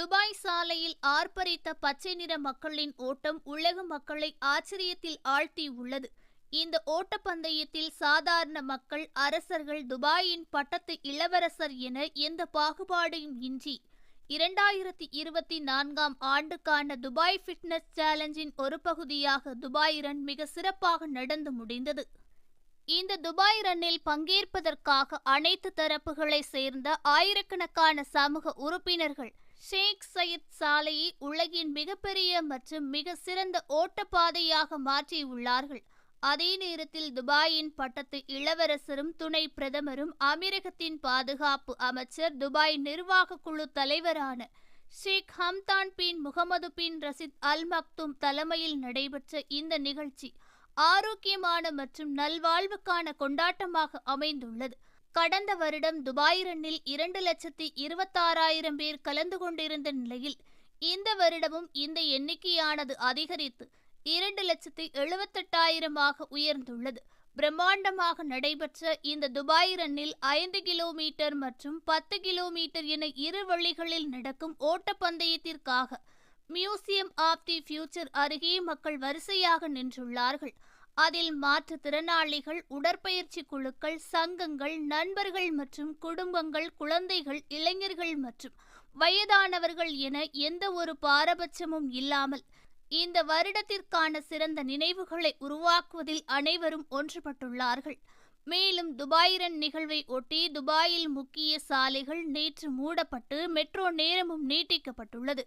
Dubai சாலையில் ஆர்ப்பரித்த பச்சை நிற மக்களின் ஓட்டம் உலக மக்களை ஆச்சரியத்தில் ஆழ்த்தி உள்ளது. இந்த ஓட்டப்பந்தயத்தில் சாதாரண மக்கள் அரசர்கள் துபாயின் பட்டத்து இளவரசர் என எந்த பாகுபாடையும் இன்றி. இரண்டாயிரத்தி இருபத்தி நான்காம் ஆண்டுக்கான துபாய் ஃபிட்னஸ் சேலஞ்சின் ஒரு பகுதியாக துபாய் ரன் மிக சிறப்பாக நடந்து முடிந்தது. இந்த துபாய் ரன்னில் பங்கேற்பதற்காக அனைத்து தரப்புகளை சேர்ந்த ஆயிரக்கணக்கான சமூக உறுப்பினர்கள் ஷேக் சயீத் சாலையை உலகின் மிகப்பெரிய மற்றும் மிக சிறந்த ஓட்டப்பாதையாக மாற்றியுள்ளார்கள். அதே நேரத்தில் துபாயின் பட்டத்து இளவரசரும் துணை பிரதமரும் அமீரகத்தின் பாதுகாப்பு அமைச்சர் துபாய் நிர்வாக குழு தலைவரான ஷேக் ஹம்தான் பின் முகமது பின் ரசித் அல் மக்தும் தலைமையில் நடைபெற்ற இந்த நிகழ்ச்சி ஆரோக்கியமான மற்றும் நல்வாழ்வுக்கான கொண்டாட்டமாக அமைந்துள்ளது. கடந்த வருடம் துபாய் ரன்னில் இரண்டு லட்சத்தி இருபத்தாறாயிரம் பேர் கலந்து கொண்டிருந்த நிலையில் இந்த வருடமும் இந்த எண்ணிக்கையானது அதிகரித்து இரண்டு லட்சத்தி எழுபத்தெட்டாயிரமாக உயர்ந்துள்ளது. பிரம்மாண்டமாக நடைபெற்ற இந்த துபாய் ரன்னில் ஐந்து கிலோமீட்டர் மற்றும் பத்து கிலோமீட்டர் என இரு வழிகளில் நடக்கும் ஓட்டப்பந்தயத்திற்காக மியூசியம் ஆஃப் தி ஃபியூச்சர் அருகே மக்கள் வரிசையாக நின்றுள்ளார்கள். அதில் மாற்றுத்திறனாளிகள் உடற்பயிற்சி குழுக்கள் சங்கங்கள் நண்பர்கள் மற்றும் குடும்பங்கள் குழந்தைகள் இளைஞர்கள் மற்றும் வயதானவர்கள் என எந்த ஒரு பாரபட்சமும் இல்லாமல் இந்த வருடத்திற்கான சிறந்த நினைவுகளை உருவாக்குவதில் அனைவரும் ஒன்றுபட்டுள்ளார்கள். மேலும் துபாய் ரன் நிகழ்வை ஒட்டி துபாயில் முக்கிய சாலைகள் நேற்று மூடப்பட்டு மெட்ரோ நேரமும் நீட்டிக்கப்பட்டுள்ளது.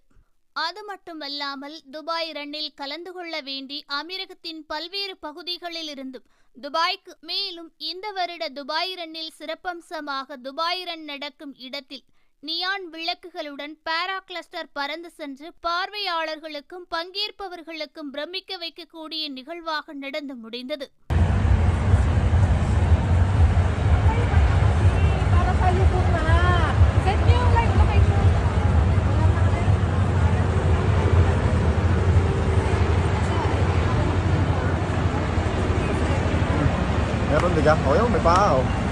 அது மட்டுமல்லாமல் துபாய் ரன்னில் கலந்து கொள்ள வேண்டி அமீரகத்தின் பல்வேறு பகுதிகளிலிருந்தும் துபாய்க்கு மேலும் இந்த வருட துபாய் ரன்னில் சிறப்பம்சமாக துபாய் ரன் நடக்கும் இடத்தில் நியான் விளக்குகளுடன் பாரா கிளஸ்டர் பறந்து சென்று பார்வையாளர்களுக்கும் பங்கேற்பவர்களுக்கும் பிரமிக்க வைக்கக்கூடிய நிகழ்வாக நடந்து முடிந்தது. Meron din ako. Ayaw, may paaw.